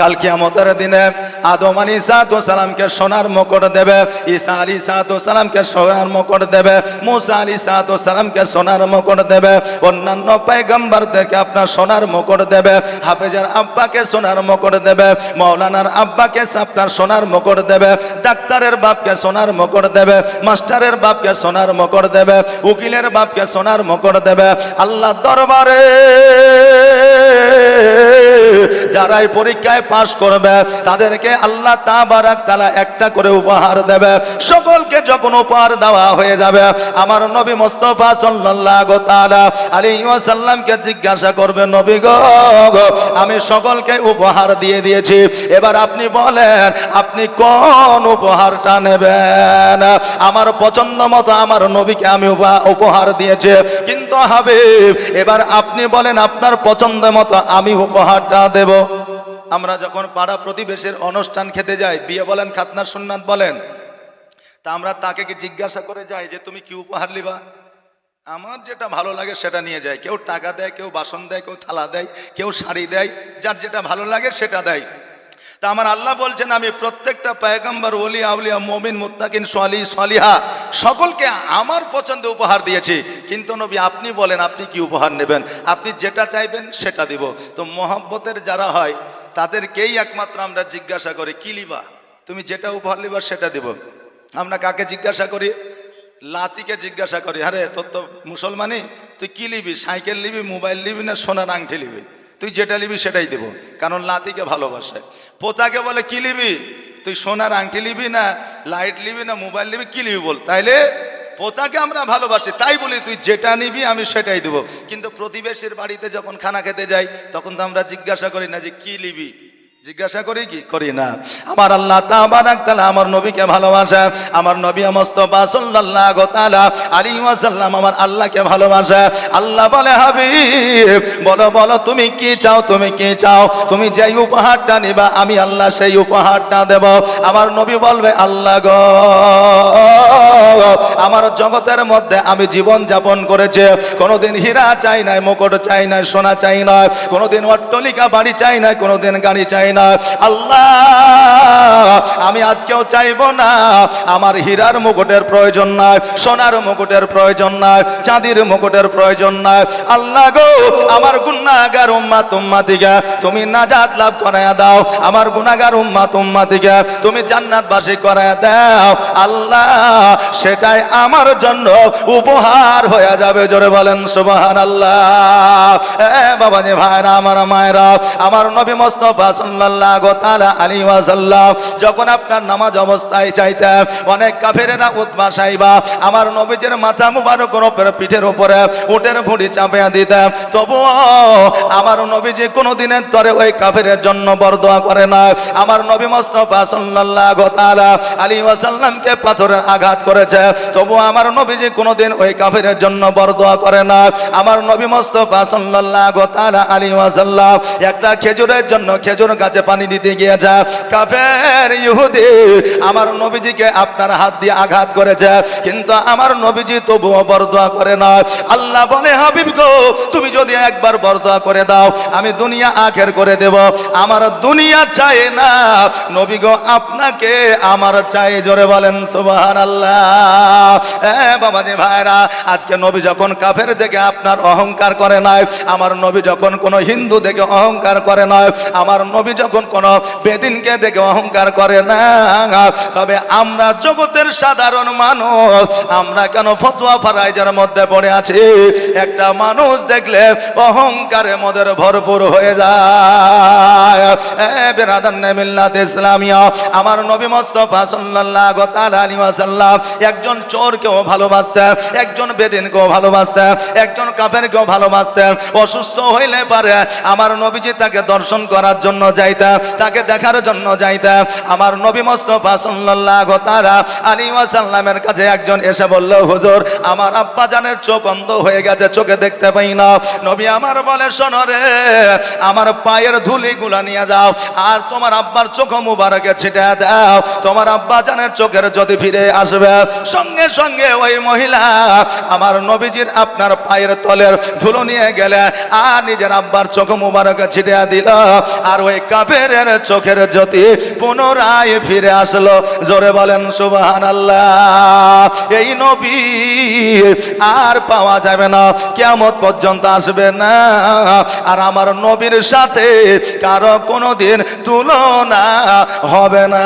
কাল কিয়ামতের দিনে আদম আলী সালামকে সোনার মুকুট দেবে, ঈসা আলী সালামকে সোনার মুকুট দেবে, মুসা আলী সালামকে সোনার মুকুট দেবে, অন্যান্য পায়গাম্বারদেরকে আপনার সোনার মুকুট দেবে, হাফেজার আব্বাকে সোনার মুকুট দেবে মৌলানার আব্বাকে আপনার সোনার মুকুট দেবে, ডাক্তারের বাপকে সোনার মুকুট দেবে, মাস্টারের বাপকে সোনার মুকুট দেবে, উকিলের বাপকে সোনার মুকুট দেবে, আল্লাহ দরবারে যারা এই পরীক্ষায় পাশ করবে, তাদেরকে আল্লাহ তাবারাক তালা একটা করে উপহার দেবে। সকলকে যখন উপহার দেওয়া হয়ে যাবে, আমার নবী মোস্তফা সাল্লাল্লাহু তাআলা আলাইহি ওয়াসাল্লামকে জিজ্ঞাসা করবে, নবী আমি সকলকে উপহার দিয়ে দিয়েছি। এবার আপনি বলেন, আপনি কোন উপহারটা নেবেন? আমার পছন্দ মতো আমার নবীকে আমি উপা- উপহার দিয়েছি। কিন্তু হাবিব, এবার আপনি বলেন, আপনার পছন্দ মতো আমি উপহারটা দেব। আমরা যখন পাড়া প্রতিবেশের অনুষ্ঠান খেতে যাই, বিয়ে বলেন, খাতনা সুন্নাত বলেন, তা আমরা তাকে কি জিজ্ঞাসা করে যাই যে, তুমি কি উপহার লিবা আমার যেটা ভালো লাগে সেটা নিয়ে যায়। কেউ টাকা দেয়, কেউ বাসন দেয়, কেউ থালা দেয়, কেউ শাড়ি দেয়, যার যেটা ভালো লাগে সেটা দেয়। তা আমার আল্লাহ বলছেন, আমি প্রত্যেকটা পায়গাম্বার ওলি আউলিয়া, মমিন, মুত্তাকিন সোয়ালি সোয়ালিহা সকলকে আমার পছন্দে উপহার দিয়েছি। কিন্তু নবী, আপনি বলেন, আপনি কি উপহার নেবেন? আপনি যেটা চাইবেন সেটা দিব। তো মহব্বতের যারা হয়, তাদেরকেই একমাত্র আমরা জিজ্ঞাসা করি, কি লিবা? তুমি যেটা উপহার লিবা সেটা দিব। আমরা কাকে জিজ্ঞাসা করি? লাতিকে জিজ্ঞাসা করি, আরে, তোর তো মুসলমানই, তুই কি লিবি? সাইকেল লিবি, মোবাইল লিবি না সোনার আংটি লিবি? তুই যেটা লিবি সেটাই দেব। কারণ লাতিকে ভালোবাসে। পোতাকে বলে, কি লিবি? তুই সোনার আংটি লিবি না, লাইট লিবি না, মোবাইল নিবি কি লিবি বল? তাইলে পোতাকে আমরা ভালোবাসি। তাই বলি, তুই যেটা নিবি, আমি সেটাই দেবো। কিন্তু প্রতিবেশীর বাড়িতে যখন খানা খেতে যাই, তখন তো আমরা জিজ্ঞাসা করি না যে, কি লিবি? জিজ্ঞাসা করি কি? করি না। আমার আল্লাহ আমার নবীকে ভালোবাসে, আমার নবী মুস্তাফা সাল্লাল্লাহু তাআলা আলাইহি ওয়াসাল্লাম আমার আল্লাহকে ভালোবাসে। আল্লাহ বলে, হাবিব, বলো বলো, তুমি কি চাও, তুমি কি চাও? তুমি যেই উপহারটা নিবা, আমি আল্লাহ সেই উপহারটা দেব। আমার নবী বলবে, আল্লাহ গো, আমার জগতের মধ্যে আমি জীবন যাপন করেছে। কোনোদিন হীরা চাই নাই, মুকুট চাই নাই, সোনা চাই না কোনোদিন অট্টলিকা বাড়ি চাই না কোনোদিন গাড়ি চাই না। আল্লাহ, আমি আজকেও চাইব না। আমার হীরার মুকুটের প্রয়োজন নাই, সোনার মুকুটের প্রয়োজন নাই, চাঁদির মুকুটের প্রয়োজন নাই। আল্লাহ গো, আমার গুনাগার উম্মা তুম্মা দিকে তুমি নাজাত লাভ করায়া দাও। আমার গুনাগার উম্মা তুম্মা দিকে তুমি জান্নাতবাসী করায়া দাও। আল্লাহ, সেটাই আমার জন্য উপহার হয়ে যাবে। জোরে বলেন সুবহান আল্লাহ এ বাবা যে ভাইরা, আমার মায়েরা, আমার নবী মোস্তফা সাল্লাল্লাহু যখন আপনার নামাজ অবস্থায় চাইতেন অনেক কাফেরেরা উৎমা সাইবা, আমার নবীজির মাথা মুবারক পিঠের উপরে উটের ভুড়ি চাপিয়ে দিতেন তবুও আমার নবীজি কোনো দিনের তরে ওই কাফেরের জন্য বরদোয়া করে না আমার নবী মোস্তফা সাল্লাল্লাহু তাআলা আলাইহি ওয়াসাল্লামকে পাথরের আঘাত করেছে। তবু আমার নবীজি কোনোদিন ওই কাফেরের জন্য বরদোয়া করে না আমার নবী মোস্তফা সাল্লাল্লাহু তাআলা আলাইহি ওয়াসাল্লাম একটা খেজুরের জন্য খেজুর গাছে পানি দিতে গিয়েছে কাফের ইহুদি, আমার নবীজিকে আপনার হাত দিয়ে আঘাত করেছে, কিন্তু আমার নবীজি তবুও বরদোয়া করে না। আল্লাহ বলে, হাবিব গো, তুমি যদি একবার বরদোয়া করে দাও, আমি দুনিয়া আখের করে দেব। আমার দুনিয়া চাই না। নবী গো, আপনাকে আমার চাই, জোরে বলেন সুবহান আল্লাহ এ বাবা যে ভাইরা, আজকে নবী যখন কাফের দেখে আপনার অহংকার করে নাই, আমার নবী যখন কোনো হিন্দু দেখে অহংকার করে নয় আমার নবী যখন কোনো বেদিনকে দেখে অহংকার করে না, তবে আমরা জগতের সাধারণ মানুষ। আমরা কেন ফতোয়া ফারাইজার মধ্যে পড়ে আছি? একটা মানুষ দেখলে অহংকারে মদের ভরপুর হয়ে যায়। ইসলামিয়া, আমার নবী মোস্তফা সাল্লাল্লাহু তাআলা আলাইহি ওয়াসাল্লাম একজন চোরকেও ভালোবাসতেন, একজন বেদিনকেও ভালোবাসতেন, একজন কাফেরকেও ভালোবাসতেন। অসুস্থ হইলে পারে আমার নবীজি তাকে দর্শন করার জন্য যাইতেন তাকে দেখার জন্য যাইতেন আমার নবী মোস্তফা সাল্লাল্লাহু তাআলা আলাইহি ওয়াসাল্লামের কাছে একজন এসে বলল, হুজুর, আমার আব্বা জানের চোখ অন্ধ হয়ে গেছে, চোখে দেখতে পাই না। নবী আমার বলে, শোনো রে, আমার পায়ের ধুলি গুলা নিয়ে যাও, আর তোমার আব্বার চোখ মুবারকে ছিটে দাও। তোমার আব্বা জানের চোখের যদি ফিরে আসবে, সঙ্গে সঙ্গে ওই মহিলা আমার নবীজির আপনার পায়ের তলের ধুলো নিয়ে গেলে, আর নিজের আব্বার চোখ মুবারকে ছিটে দিল। আর ওই কাফের চোখের জ্যোতি পুনরায় ফিরে আসলো। জোরে বলেন সুবাহান আল্লাহ এই নবী আর পাওয়া যাবে না কেমন পর্যন্ত আসবে না। আর আমার নবীর সাথে কারও কোনোদিন তুলনা হবে না।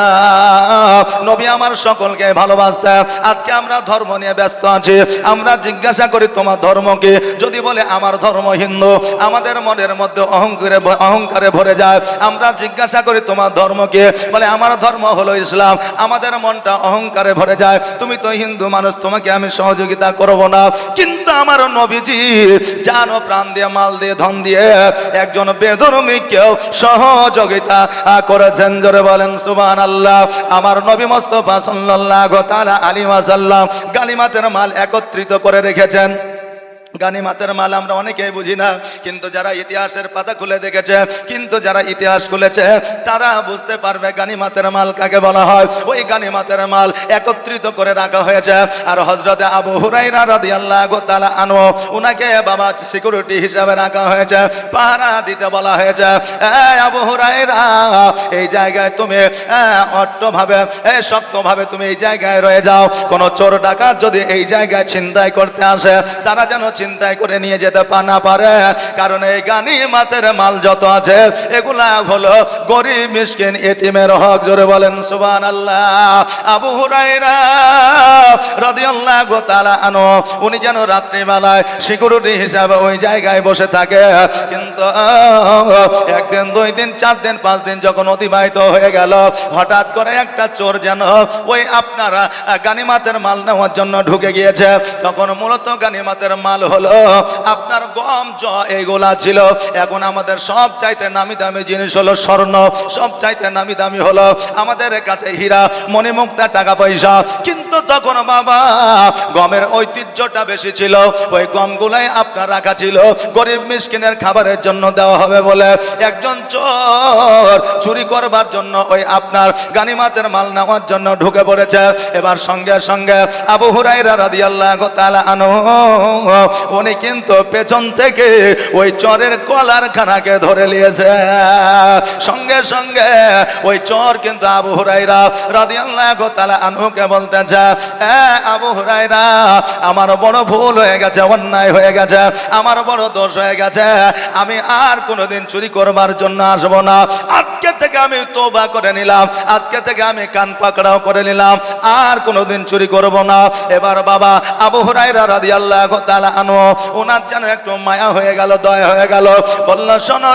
নবী আমার সকলকে ভালোবাসতে আজকে আমরা ধর্ম নিয়ে ব্যস্ত আছি। আমরা জিজ্ঞাসা করি, তোমার ধর্মকে যদি বলে, আমার ধর্ম হিন্দু, আমাদের মনের মধ্যে অহংকারে অহংকারে ভরে যায়। আমরা জিজ্ঞাসা করি, তোমার ধর্ম কি? বলে, আমার ধর্ম হলো ইসলাম। আমাদের মনটা অহংকারে ভরে যায়। তুমি তো হিন্দু মানুষ, তোমাকে আমি সহযোগিতা করব না। কিন্তু আমার নবীজি জানো প্রাণ দিয়ে, মাল দিয়ে, ধন দিয়ে একজন বেদরমিকেও সহযোগিতা করেছেন। জোরে বলেন সুবান আল্লাহ আমার নবী মোস্তফা সাল্লাল্লাহু তাআলা আলাইহি ওয়াসাল্লাম গালিমাতের মাল একত্রিত করে রেখেছেন। গানিমাতের মাল আমরা অনেকেই বুঝি না, কিন্তু যারা ইতিহাসের পাতা খুলে দেখেছে, কিন্তু যারা ইতিহাস খুলেছে, তারা বুঝতে পারবে গানিমাতের মাল কাকে বলা হয়। ওই গানিমাতের মাল একত্রিত করে রাখা হয়েছে। আর হজরতে আবু হুরাইরা রাদিয়াল্লাহু আনহু, উনাকে বাবা সিকিউরিটি হিসাবে রাখা হয়েছে, পাহারা দিতে বলা হয়েছে আবু হুরাইরা এই জায়গায় তুমি অট্টভাবে শক্তভাবে তুমি এই জায়গায় রয়ে যাও। কোনো চোর ডাকাত যদি এই জায়গায় ছিনতাই করতে আসে, তারা যেন চিন্তায় করে নিয়ে যেতে না পারে। কারণ এই গানি মাতের মাল যত আছে, এগুলা হলো গরিব, মিসকিন, এতিমের হক। জোরে বলেন সুবান আল্লাহ আবু হুরাইরা রাদিয়াল্লাহু তাআলা আনহু, উনি যেন রাত্রিবেলায় সিকিউরিটি হিসাবে ওই জায়গায় বসে থাকে। কিন্তু একদিন, দুই দিন, চার দিন, পাঁচ দিন যখন অতিবাহিত হয়ে গেল, হঠাৎ করে একটা চোর যেন ওই আপনারা গানিমাতের মাল নেওয়ার জন্য ঢুকে গিয়েছে। তখন মূলত গানিমাতের মাল হলো, আপনার গম জ এইগুলা ছিল। এখন আমাদের সব চাইতে নামি দামি জিনিস হলো স্বর্ণ, সব চাইতে নামি দামি হলো আমাদের কাছে হীরা, মণিমুক্তা টাকা পয়সা। কিন্তু তখন বাবা, গমের ঐতিহ্যটা বেশি ছিল। ওই গমগুলাই আপনার রাখা ছিল। গরিব মিসকিনের খাবারের জন্য দেওয়া হবে বলে একজন চোর চুরি করবার জন্য ওই আপনার গানিমাতের মাল নেওয়ার জন্য ঢুকে পড়েছে। এবার সঙ্গে সঙ্গে আবু হুরাইরা রাদিয়াল্লাহু তাআলা আনহু উনি কিন্তু পেছন থেকে ওই চরের কলার খানাকে ধরে নিয়েছে। সঙ্গে সঙ্গে ওই চর কিন্তু আবু হুরাইরা রাদিয়াল্লাহু তাআলা আনহুকে বলতেছে আবু হুরাইরা আমার বড় ভুল হয়ে গেছে, অন্যায় হয়ে গেছে, আমার বড় দোষ হয়ে গেছে, আমি আর কোনোদিন চুরি করবার জন্য আসব না। আজকে থেকে আমি তোবা করে নিলাম, আজকে থেকে আমি কান পাকড়াও করে নিলাম, আর কোনোদিন চুরি করব না। এবার বাবা আবু হুরাইরা রাদিয়াল্লাহু তাআলা আনহু ওনার যেন একটু মায়া হয়ে গেল, দয়া হয়ে গেল। বলল, শোনো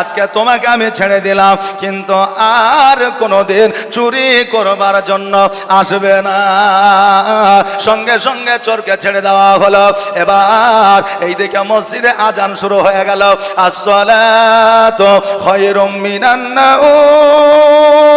আজকে তোমাকে আমি ছেড়ে দিলাম, কিন্তু আর কোনোদিন চুরি করবার জন্য আসবে না। সঙ্গে সঙ্গে চোরকে ছেড়ে দেওয়া হলো। এবার এই দিকে মসজিদে আজান শুরু হয়ে গেল। আসসালাতু খায়রুম মিনান নাওম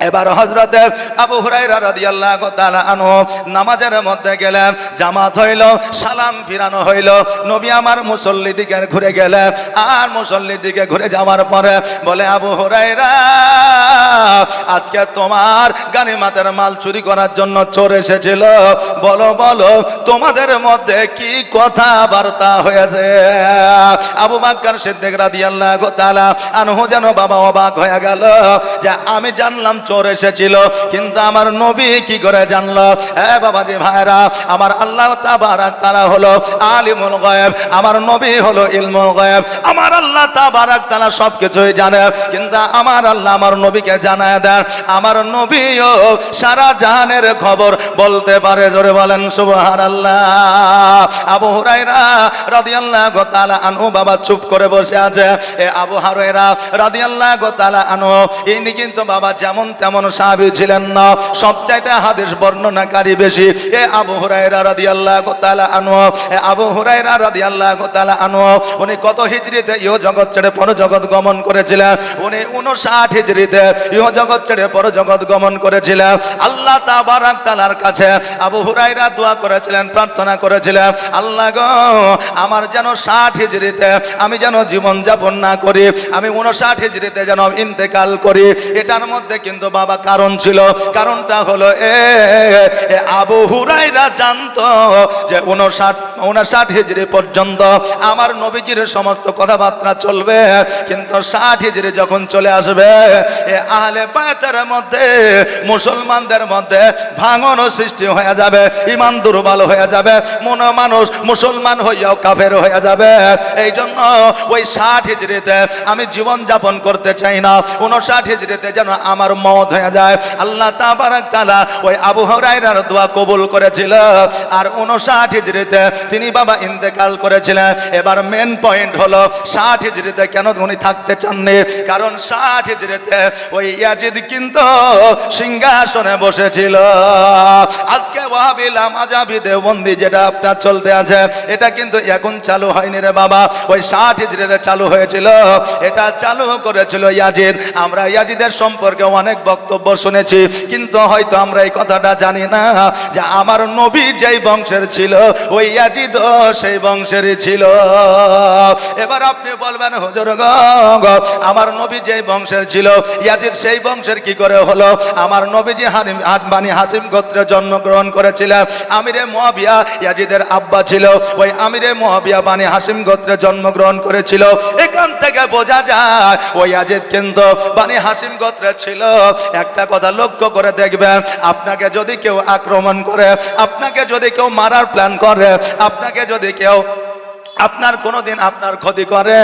এবার হজরতে আবু হুরাইরা নামাজের মধ্যে গেলেন জামাত হইল, সালাম ফিরানো হইল, নবী আমার মুসল্লি দিকে ঘুরে গেলে, আর মুসল্লি দিকে ঘুরে যাওয়ার পরে বলে, আবু হুরাইরা আজকে তোমার গানিমাতের মাল চুরি করার জন্য চোর এসেছিল। বলো বলো, তোমাদের মধ্যে কি কথাবার্তা হয়েছে? আবু বাক্কার সিদ্দিক রাদিয়াল্লাহু তাআলা আনহু যেন বাবা অবাক হয়ে গেল, যে আমি জানলাম চোর এসেছিল। কিন্তু আমার নবী কি করে জানলো? এ বাবাজি ভাইরা, আমার আল্লাহ তাবারাক তাআলা হলো আলিমুল গায়ব, আমার নবী হলো ইলমুল গায়ব, আমার আল্লাহ তাবারাক সব কিছুই জানে। কিন্তু আমার আল্লাহ আমার নবীকে জানায় দেন, আমার নবীও সারা জাহানের খবর বলতে পারে। জোরে বলেন, সুবহানাল্লাহ। আবু হুরায়রা রাদিয়াল্লাহু তাআলা আনহু বাবা চুপ করে বসে আছে। এ আবু হুরায়রা রাদিয়াল্লাহু তাআলা আনহু, ইনি কিন্তু বাবা যেমন তেমন সাহাবী ছিলেন না। সবচাইতে হাদিস বর্ণনাকারী বেশি, এ আবু হুরায়রা রাদিয়াল্লাহু তাআলা আনহু, এ আবু হুরায়রা রাদিয়াল্লাহু তাআলা আনহু, উনি কত হিজরিতে ইহ জগৎ ছেড়ে পর জগৎ গমন করেছিলেন, উনি 59 হিজরিতে ইহ জগৎ ছেড়ে পর জগৎ গমন করেছিলেন। আল্লাহ তাবারাক তাআলার কাছে আবু হুরায়রা দোয়া করেছিলেন, প্রার্থনা করেছিলেন, আল্লাহ গো, আমার যেন 60 হিজরিতে আমি যেন জীবন যাপন না করি, আমি 59 হিজরিতে যেন ইন্তেকাল করি, এটার মধ্যে কিন্তু বাবা কারণ ছিল। কারণটা হলো এ আবু হুরাইরা জানতো যে 59 59 হিজরি পর্যন্ত আমার নবীজির সমস্ত কথাবার্তা চলবে। কিন্তু 60 হিজরি যখন চলে আসবে, এ আহলে বায়তের মধ্যে, মুসলমানদের মধ্যে ভাঙন সৃষ্টি হয়ে যাবে ইমান দুর্বল হয়ে যাবে, মন মানুষ মুসলমান হইয়াও কাফের হয়ে যাবে। এই জন্য ওই ষাট হিজড়িতে আমি জীবন যাপন করতে চাই না। উনষাট হিজড়িতে যেন আমার মত হয়ে যায়। আল্লাহ তাবারাক তাআলা ওই আবু হুরায়রার দোয়া কবুল করেছিল। আর উনষাট হিজড়িতে তিনি বাবা ইন্তেকাল করেছিলেন। এবার মেন পয়েন্ট হলো, ষাট হিজড়িতে কেন উনি থাকতে চাননি? কারণ ষাট হিজড়িতে ওই ইয়াজিদ কিন্তু সিংহাসনে বসেছিল। আজকে ওয়াহাবিল আমাজাবি দেওবন্দি যেটা আপনার চলতে আছে, এটা কিন্তু এখন চালু হয়নি রে বাবা। ওই ষাট হিজড়িতে চালু হয়েছিল, এটা চালু করেছিল ইয়াজিদ। আমরা ইয়াজিদের সম্পর্কে অনেক বক্তব্য শুনেছি, কিন্তু হয়তো আমরা এই কথাটা জানি না যে আমার নবী যেই বংশের ছিল, ওই ইয়াজিদ সেই বংশেরই ছিল। এবার আপনি বলবেন, হুজুর আমার নবী যেই বংশের ছিল, ইয়াজিদ সেই বংশের কি করে হলো? আমার নবীজি হানিম বানি হাসিম গোত্রে জন্মগ্রহণ করেছিলেন। আমিরে মুয়াবিয়া ইয়াজিদের আব্বা ছিল। ওই আমিরে মুয়াবিয়া বানি হাসিম গোত্রে জন্মগ্রহণ করেছিল। এখান থেকে বোঝা যায়, ওই ইয়াজিদ কিন্তু বানি হাসিম গোত্রে ছিল। একটা কথা লক্ষ্য করে দেখবেন, আপনাকে যদি কেউ আক্রমণ করে, আপনাকে যদি কেউ মারার প্ল্যান করে আপনাকে যদি কেউ আপনার কোনোদিন আপনার ক্ষতি করে।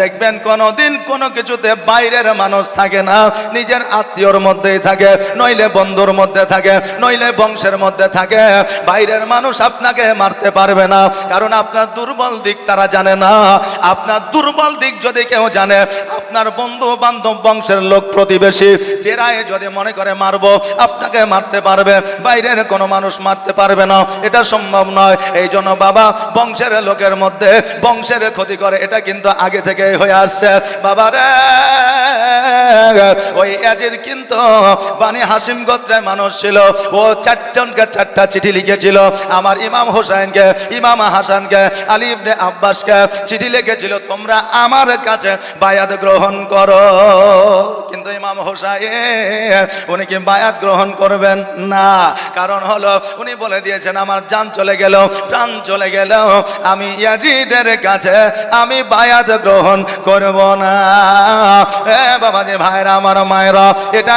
দেখবেন কোনোদিন কোনো কিছুতে বাইরের মানুষ থাকে না, নিজের আত্মীয়র মধ্যেই থাকে, নইলে বন্ধুর মধ্যে থাকে, নইলে বংশের মধ্যে থাকে। বাইরের মানুষ আপনাকে মারতে পারবে না, কারণ আপনার দুর্বল দিক তারা জানে না। আপনার দুর্বল দিক যদি কেউ জানে, আপনার বন্ধু বান্ধব বংশের লোক প্রতিবেশী জেরায় যদি মনে করে মারবো, আপনাকে মারতে পারবে, বাইরের কোনো মানুষ মারতে পারবে না। এটা সম্ভব নয়। এই জন্য বাবা, বংশের লোকের মধ্যে বংশের ক্ষতি করে, এটা কিন্তু আগে থেকে হয়ে আসছে। বাবা রে, ওই অ্যাজিদ কিন্তু বানি হাসিম গোত্রের মানুষ ছিল। ও চারজনকে চারটা চিঠি লিখেছিল। আমার ইমাম হোসেনকে ইমাম হাসানকে, আলী ইবনে আব্বাসকে চিঠি লিখেছিল, তোমরা আমার কাছে বায়াত গ্রহণ করো। কিন্তু ইমাম হোসাইন, উনি কি বায়াত গ্রহণ করবেন? না। কারণ হলো, উনি বলে দিয়েছেন, আমার যান চলে গেল, প্রাণ চলে গেল। আমি ইয়াজিদের কাছে আমি বায়াত গ্রহণ করব না। এ বাবা যে ভাইরা, আমার মায়েরা, এটা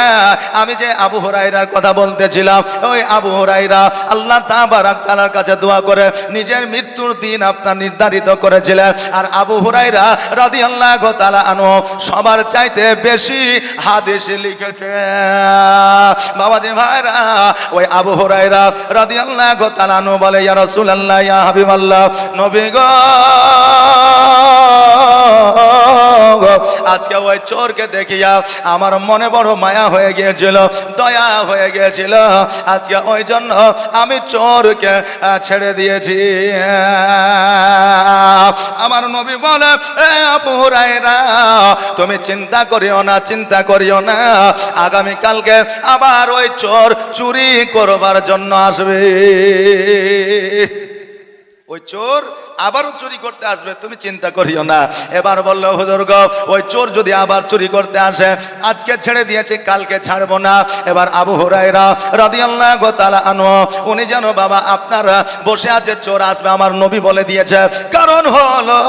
আমি যে আবু হুরাইরার কথা বলতেছিলাম, ওই আবু হুরাইরা আল্লাহ তাআলার কাছে দোয়া করে নিজের মৃত্যুর দিন আপনার নির্ধারিত করেছিলেন। আর আবু হরাইরা হুরাইরা আল্লাহ তাআলা আনহু সবার চাইতে বেশি হাদিস লিখেছে। বাবাজি ভাইরা, ওই আবু হুরাইরা রাদিয়াল্লাহু তাআলা আনহু বলে, ইয়া রাসূলুল্লাহ, ইয়া হাবিবাল্লাহ, নবী গো আজকে ওই চোরকে দেখিয়া আমার মনে বড় মায়া হয়ে গিয়েছিল, দয়া হয়ে গিয়েছিল। আজকে ওই জন্য আমি চোরকে ছেড়ে দিয়েছি। আমার নবী বলে তুমি চিন্তা করিও না, চিন্তা করিও না। আগামী কালকে আবার ওই চোর চুরি করবার জন্য আসবে। ওই চোর আবারও চুরি করতে আসবে, তুমি চিন্তা করিও না। এবার বলল, হুজুর ওই চোর যদি আবার চুরি করতে আসে, আজকে ছেড়ে দিয়েছে, কালকে ছাড়বো না। এবার আবু হুরাইরা রাদিয়াল্লাহু তাআলা আনহু, উনি যেন, বাবা, আপনার বসে আছে, চোর আসবে, আমার নবী বলে দিয়েছে। কারণ হলো,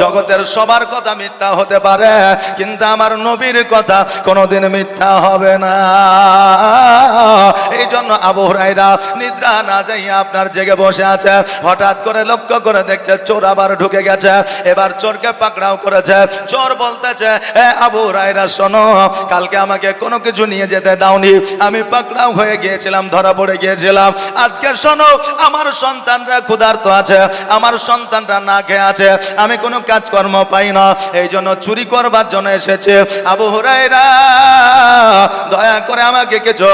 জগতের সবার কথা মিথ্যা হতে পারে, কিন্তু আমার নবীর কথা কোনোদিন মিথ্যা হবে না। এই জন্য আবু হুরাইরা নিদ্রা না যাইয়া আপনার জেগে বসে আছে। হঠাৎ করে লক্ষ্য করে দেখছে, চোর আবার ঢুকে গেছে। এবার চোরকে পাকড়াও করেছে। চোর বলতেছে, এ আবু রায়রা শোনো, কালকে আমাকে কোনো কিছু নিয়ে যেতে দাওনি। আমি পাকড়াও হয়ে গিয়েছিলাম, ধরা পড়ে গিয়েছিলাম। আজকে শোনো, আমার সন্তানরা ক্ষুধার্ত আছে, আমার সন্তানরা না খেয়ে আছে, আমি কোনো কাজকর্ম পাই না। এই জন্য চুরি করবার জন্য এসেছে। আবু হুরাইরা দয়া করে আমাকে কিছু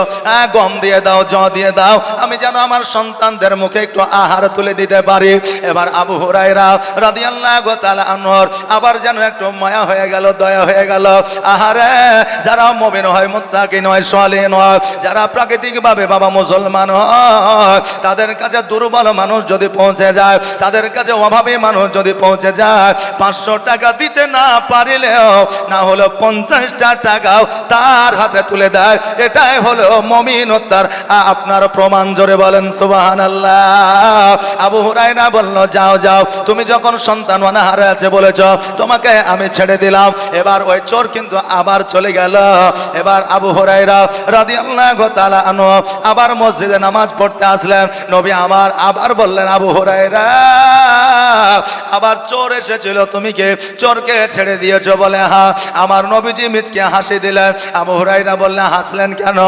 গম দিয়ে দাও, জ দিয়ে দাও। আমি যেন আমার সন্তানদের মুখে একটু আহার তুলে দিতে পারি। এবার আবু হুরাইরা রাদিয়াল্লাহু তাআলা আনহর, আবার যেন একটু মায়া হয়ে গেল, দয়া হয়ে গেল। আহারে, যারা মুমিন হয়, মুত্তাকিন হয়, সালেহিন হয়, যারা প্রাকৃতিকভাবে বাবা মুসলমান হয়, তাদের কাছে দুর্বল মানুষ যদি পৌঁছে যায়, তাদের কাছে অভাবী মানুষ যদি পৌঁছে যায়, পাঁচশো টাকা দিতে না পারিলেও, না হলো পঞ্চাশটা টাকাও তার হাতে তুলে দেয়। এটাই হলো মমিনতার আপনার প্রমাণ জোরে বলেন সুবাহান আল্লাহ আবু হুরাইনা বলল, যাও যাও। তুমি যখন সন্তান অনাহারে আছে বলেছ, তোমাকে আমি ছেড়ে দিলাম। এবার ওই চোর কিন্তু আবার চলে গেল। এবার আবু হুরাইরা রাদিয়াল্লাহু তাআলা আনহু আবার মসজিদে নামাজ পড়তে আসলেন। নবী আমার আবার বললেন, আবু হুরাইরা আবার চোর এসেছিল, তুমি কে চোরকে ছেড়ে দিয়েছ? বলে হ্যাঁ। আমার নবীজি মিচকে হাসি দিলেন। আবু হুরাইরা বললেন, হাসলেন কেন?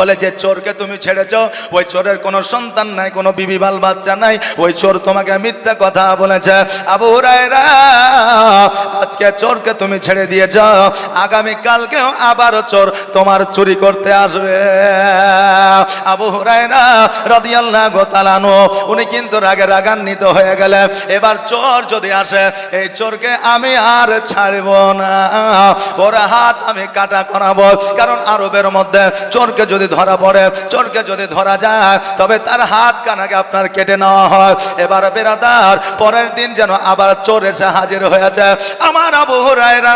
বলে যে চোরকে তুমি ছেড়েছ, ওই চোরের কোনো সন্তান নাই, কোনো বিবি বাল বাচ্চা নাই, ওই চোর তোমাকে মিথ্যা কথা বলেছে। আবু হুরায়রা, আজকে চোরকে তুমি ছেড়ে দিয়েছ আগামী কালকেও আবারও চোর তোমার চুরি করতে আসবে। আবু হুরায়রা রাদিয়াল্লাহু আনহু, উনি কিন্তু রাগে রাগান্বিত হয়ে গেলে এবার চোর যদি আসে, এই চোরকে আমি আর ছাড়ব না, ওর হাত আমি কাটা করাবো। কারণ আরবের মধ্যে চোরকে যদি ধরা পড়ে চোরকে যদি ধরা যায় তবে তার হাত কানাকে আপনার কেটে নেওয়া হয়। এবার বেরাদার পরের দিন যেন আবার চোর এসে হাজির হয়েছে। আমার আবু হুরায়রা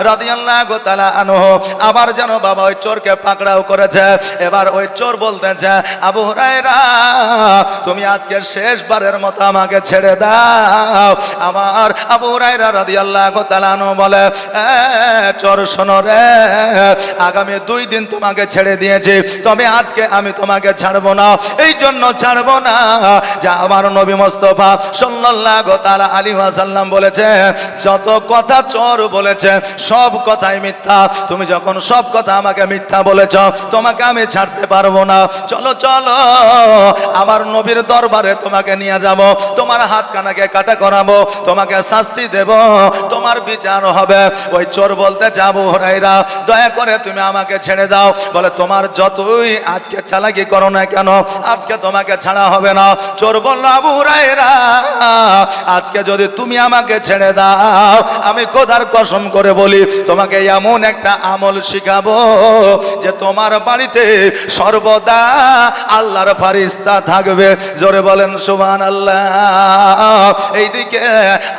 রাদিয়াল্লাহু তাআলা আনহু আবার যেন বাবা ওই চোরকে পাকড়াও করেছে। এবার ওই চোর বলতেছে আবু হুরায়রা তুমি আজকে শেষবারের মতো আমাকে ছেড়ে দাও। আমার আবু হুরায়রা রাদিয়াল্লাহু তাআলা আনহু বলে "এ, চোর শোনো রে আগামী দুই দিন তোমাকে ছেড়ে দিয়েছি তবে আজকে আমি তোমাকে ছাড়বো না। এই জন্য ছাড়বো না। যা আমার নবী মোস্তফা সাল্লাল্লাহু তাআলা আলাইহি ওয়াসাল্লাম বলেছে, যত কথা চোর বলেছে, সব কথাই মিথ্যা। তুমি যখন সব কথা আমাকে মিথ্যা বলেছ, তোমাকে আমি ছাড়তে পারব না। চলো চলো, আমার নবীর দরবারে তোমাকে নিয়ে যাব। তোমার হাত কানাকে কাটা করাবো। তোমাকে শাস্তি দেব। তোমার বিচার হবে। ওই চোর বলতে, যাব হরাইরা দয়া করে তুমি আমাকে ছেড়ে দাও। বলে, তোমার যতই আজকে চালাকি করো না কেন, আজকে তোমাকে ছাড়া হবে না। চোর বলল, আবু হুরায়রা, আজকে যদি তুমি আমাকে ছেড়ে দাও, আমি কোথার কসম করে বলি, তোমাকে এমন একটা আমল শিখাবো যে তোমার বাড়িতে সর্বদা আল্লাহর ফারিস্তা থাকবে। জোরে বলেন সুবহান আল্লাহ এইদিকে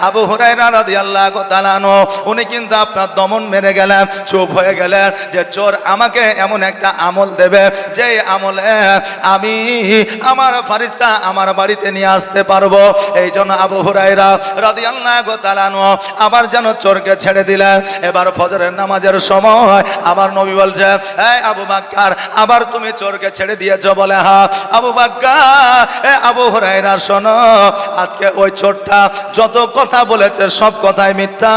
আবু হুরায়রা রাদিয়াল্লাহু তাআলা আনহু, উনি কিন্তু আপনার দমন মেরে গেলেন, চুপ হয়ে গেলেন যে, চোর, আমাকে এমন একটা আমল দেবে যে আমলে আমি আমার ফারিস্তা আমার বাড়িতে নিয়ে আসতে পারব। এই জন্য আবু হুরাইরা রাদিয়াল্লাহু আনহু আবার যেন চোরকে ছেড়ে দিলেন এবার ফজরের নামাজের সময় আমার নবী বলছে, এই আবু বাক্কার, আবার তুমি চোরকে ছেড়ে দিয়েছ বলে, হা, আবু বাক্কা এ আবু হুরাইরা শোনো, আজকে ওই চোরটা যত কথা বলেছে সব কথাই মিথ্যা,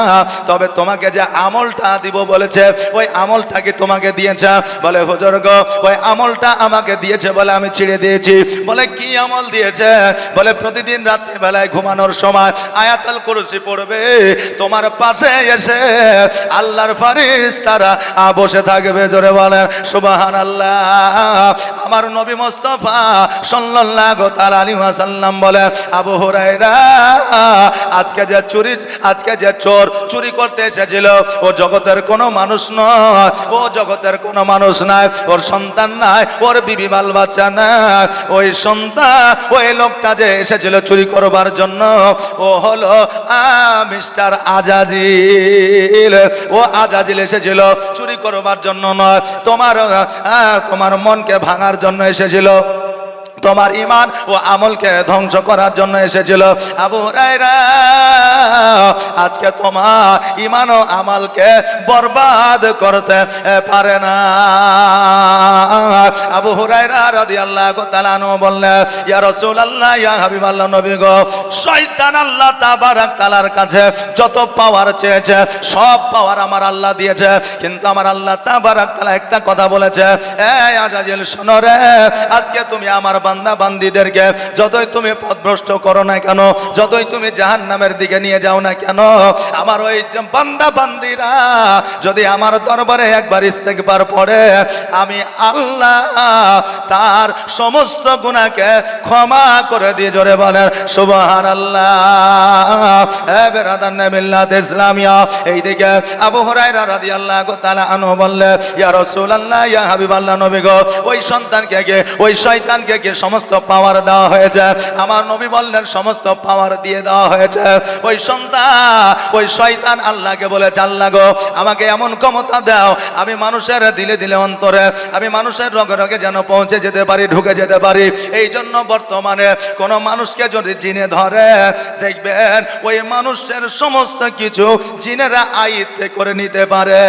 তবে তোমাকে যে আমলটা দিব বলেছে, ওই আমলটা কি তোমাকে দিয়েছে? বলে, হুজুর গো ওই আমলটা আমাকে দিয়েছে বলে আমি ছিঁড়ে দিয়েছি। বলে, কি আমল দিয়েছে? বলে, প্রতিদিন রাত্রি বেলায় ঘুমানোর সময় আয়াতাল কুরসি পড়বে। তোমার পাশে এসে আল্লাহর ফারিস তারা বসে থাকবে। জোরে বলেন সুবাহান আল্লাহ আমার নবী মোস্তফা সাল্লাল্লাহু তাআলা আলাইহি ওয়াসাল্লাম বলে, আবু হুরায়রা, আজকে যে চুরি, আজকে যে চোর চুরি করতে এসেছিল, ও জগতের কোনো মানুষ নয়, ও জগতের কোনো মানুষ নাই ওর সন্তান নাই, ওর বিবি বাল বাচ্চা না ওই সন্তান, ওই লোকটা যে এসেছিল চুরি করবার জন্য, ও হলো মিস্টার আজাজিল। ও আজাজিল এসেছিল চুরি করবার জন্য নয়, তোমার তোমার মনকে ভাঙার জন্য এসেছিল। তোমার ইমান ও আমলকে ধ্বংস করার জন্য এসেছিল। আবু হুরায়রা, আজকে তোমার ইমান ও আমলকে বরবাদ করতে পারে না। আবু হুরায়রা রাদিয়াল্লাহু তাআলা আনহু বললেন ইয়া রাসূলুল্লাহ, ইয়া হাবিবাল্লাহ নবী গো, শয়তান আল্লাহ তাবারাক তাআলার কাছে যত পাওয়ার চেয়েছে, সব পাওয়ার আমার আল্লাহ দিয়েছে। কিন্তু আমার আল্লাহ তাবারাক তাআলা একটা কথা বলেছে এই আজাজিল শোনো রে, আজকে তুমি আমার বান্দা বান্দিদেরকে যতই তুমি পথভ্রষ্ট করো না কেন, যতই তুমি জাহান নামের দিকে নিয়ে যাও না কেন, আমার ওই বান্দা বান্দিরা যদি আমার দরবারে একবার ইস্তেকবার পড়ে, আমি আল্লাহ তার সমস্ত গুণাকে ক্ষমা করে দিয়ে জোরে বলেন সুবহান আল্লাহ ইসলামিয়া এইদিকে ইয়া ইয়া নবী গো, ওই সন্তানকে ওই শয়তানকে সমস্ত পাওয়ার দেওয়া হয়েছে। আমার নবী বললেন, সমস্ত পাওয়ার দিয়ে দেওয়া হয়েছে। ওই সন্তান, ওই শয়তান আল্লাহকে বলেছে, আল্লাহ গো, আমাকে এমন ক্ষমতা দাও, আমি মানুষের দিলে দিলে অন্তরে, আমি মানুষের রগে রগে যেন পৌঁছে যেতে পারি, ঢুকে যেতে পারি। এই জন্য বর্তমানে কোন মানুষকে যদি জিনে ধরে, দেখবেন ওই মানুষের সমস্ত কিছু জিনেরা আয়ত্তে করে নিতে পারে।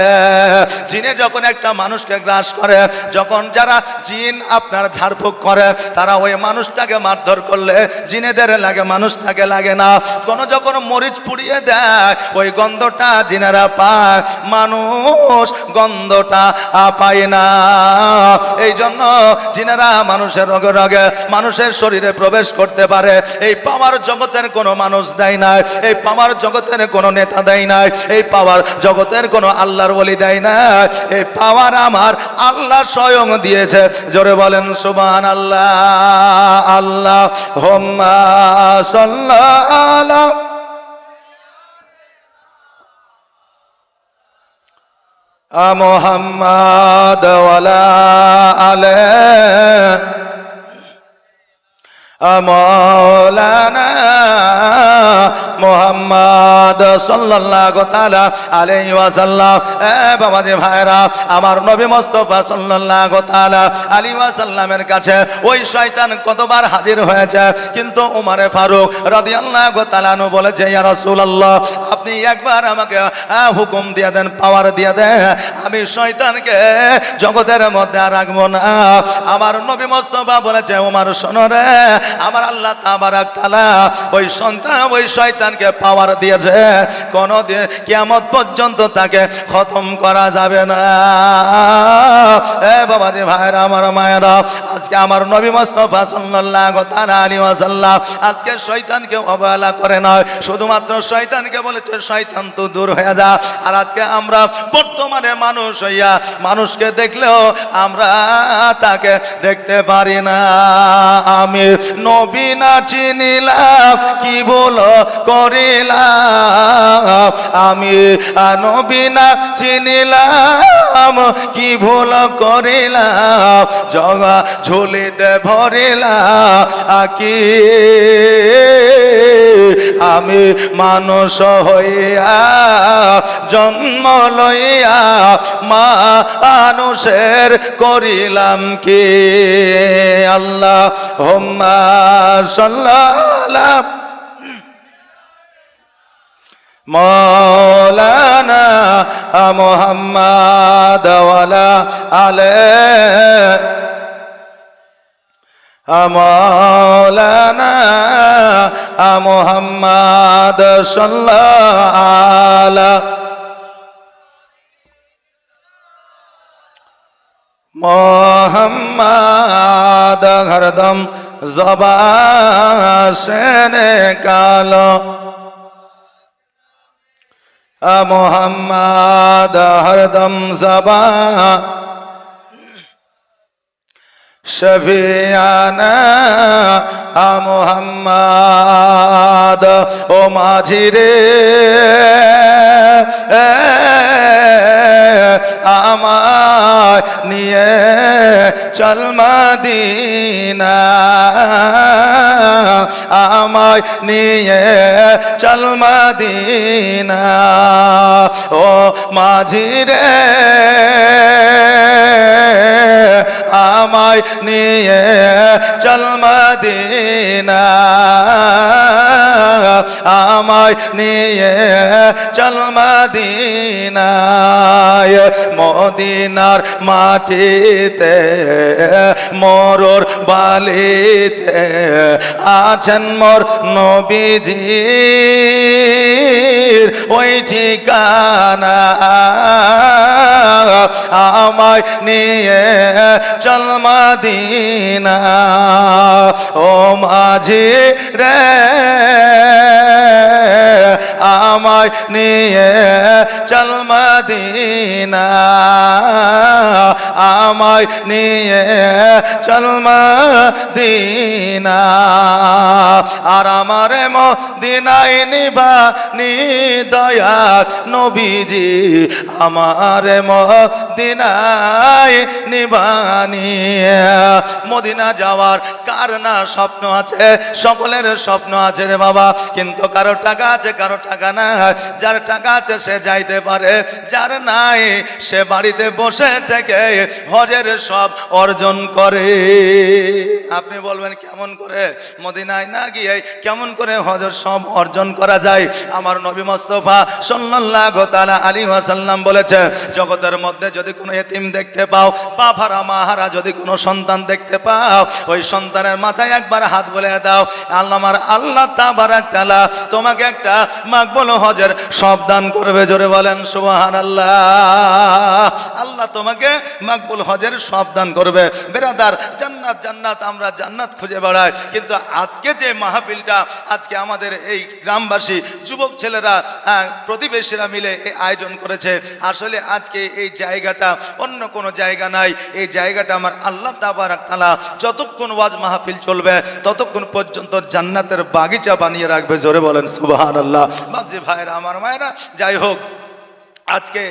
জিনে যখন একটা মানুষকে গ্রাস করে, যখন যারা জিন আপনার ঝাড়ফুঁক করে, তারা ওই মানুষটাকে মারধর করলে জিনেদের লাগে, মানুষটাকে লাগে না। কোনো যখন মরিচ পুড়িয়ে দেয়, ওই গন্ধটা জিনেরা পায়। মানুষ গন্ধটা পায় না। এই জন্য জিনেরা মানুষের রগে রগে, মানুষের শরীরে প্রবেশ করতে পারে। এই পাওয়ার জগতের কোনো মানুষ দেয় না এই পাওয়ার জগতের কোনো নেতা দেয় নাই, এই পাওয়ার জগতের কোনো আল্লাহর বলি দেয় না এই পাওয়ার আমার আল্লাহ স্বয়ং দিয়েছে। জোরে বলেন সুবান আল্লাহ আল্লাহ হোম্মা সাল্লাহ ওয়ালা আলে মৌলানা মোহাম্মদ সাল্লাল্লাহু তাআলা আলাইহি ওয়াসাল্লাম। এ বাবাজি ভাইরা, আমার নবী মুস্তাফা সাল্লাল্লাহু তাআলা আলাইহি ওয়াসাল্লামের কাছে ওই শয়তান কতবার হাজির হয়েছে? কিন্তু উমারে ফারুক রাদিয়াল্লাহু তাআলা বলেছে, ইয়া রাসূলুল্লাহ আপনি একবার আমাকে হুকুম দিয়ে দেন পাওয়ার দিয়ে দেন। আমি শয়তানকে জগতের মধ্যে রাখব না। আমার নবী মুস্তাফা বলেছে, উমার, শোনো রে, আমার আল্লাহ তাবারাক তালা ওই সন্তান, ওই শয়তানকে পাওয়ার দিয়েছে। কোন কিয়ামত পর্যন্ত তাকে খতম করা যাবে না। এ বাবাজি ভাইরা, আমার মায়েরা, আজকে আমার নবী মুস্তাফা তাআলা আলাইহি ওয়াসাল্লাম আজকে শয়তানকে অবহেলা করে নয়। শুধুমাত্র শয়তানকে বলেছে শয়তান তো দূর হয়ে যা। আর আজকে আমরা বর্তমানে মানুষ হইয়া মানুষকে দেখলেও আমরা তাকে দেখতে পারি না। আমি নবী না চিনিলাম, কি ভুল করিলাম? আমি নবী না চিনিলাম, কি ভুল করিলাম? জগা ঝুলিতে ভরিলাম আকি আমি মানুষ জন্ম লইয়া মানুষের করিলাম কি? আল্লাহ হোম্মা সাল্লাহ মৌলানা মোহাম্মদ মৌলানা মোহাম্মদ সাল্লাহ মোহাম্মদ হরদম জবাসেন কালো। মোহাম্মদ হরদম জবা শফিয়ানা মোহাম্মদ, ও মাঝিরে আমায় নিয়ে চল মদিনা, আমায় নিয়ে চল মদিনা, ও মাঝিরে আমায় নিয়ে চল মদিনা নিয়ে চল মদিনায়। মদিনার মাটিতে মরর বালিতে আছেন মোর নবীজির। ওই ঠিকানা আমায় নিয়ে চল মদিনা। ও মাঝি রে আমায় নিয়ে চল আমায় নিয়ে চলমা দিনা আর আমার মদিনায় নিবা নি দয়া নবীজি, আমার মদিনায় নিবানি। মদিনা যাওয়ার কার না স্বপ্ন আছে? সকলের স্বপ্ন আছে রে বাবা, কিন্তু কারও টাকা আছে, কারও টাকা না যার টাকা আছে, সে যাইতে পারে, যার নাই, সে বাড়িতে বসে থেকে হজের সব অর্জন করে। আপনি বলবেন, কেমন করে মদিনায় না গিয়ে কেমন করে হজের সব অর্জন করা যায়? আমার নবী মোস্তফা সাল্লাল্লাহু তাআলা আলাইহি ওয়াসাল্লাম বলেছে, জগতের মধ্যে যদি কোনো এতিম দেখতে পাও, বাবারা, মাহারা যদি কোনো সন্তান দেখতে পাও, ওই সন্তানের মাথায় একবার হাত বলে দাও। আল্লাহ আমার আল্লাহ তাবারাক তাআলা তোমাকে একটা মাকবুল হজের সব দান করবে। জোরে বলেন, সুবহানাল্লাহ। আল্লাহ তোমাকে মাকবুল হজের সব দান করবে। বেরাদার, জান্নাত জান্নাত, আমরা জান্নাত খুঁজে বেড়াই। কিন্তু আজকে যে মাহফিলটা, আজকে আমাদের এই গ্রামবাসী, যুবক ছেলেরা প্রতিবেশীরা মিলে এই আয়োজন করেছে। আসলে আজকে এই জায়গাটা অন্য কোনো জায়গা নাই। এই জায়গাটা আমার আল্লাহ তাবারাক তালা যতক্ষণ ওয়াজ মাহফিল চলবে, ততক্ষণ পর্যন্ত জান্নাতের বাগিচা বানিয়ে রাখবে। জোরে বলেন, সুবহানাল্লাহ। বাবজি ভাইরা, আমার মায়েরা, যাই হোক আজকে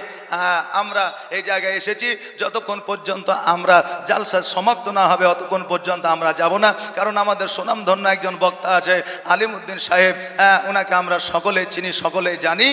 আমরা এই জায়গায় এসেছি যতক্ষণ পর্যন্ত আমরা জালসা সমাপ্ত না হবে অতক্ষণ পর্যন্ত আমরা যাব না। কারণ আমাদের সুনামধন্য একজন বক্তা আছে আলিমুদ্দিন সাহেব হ্যাঁ, ওনাকে আমরা সকলে চিনি সকলে জানি।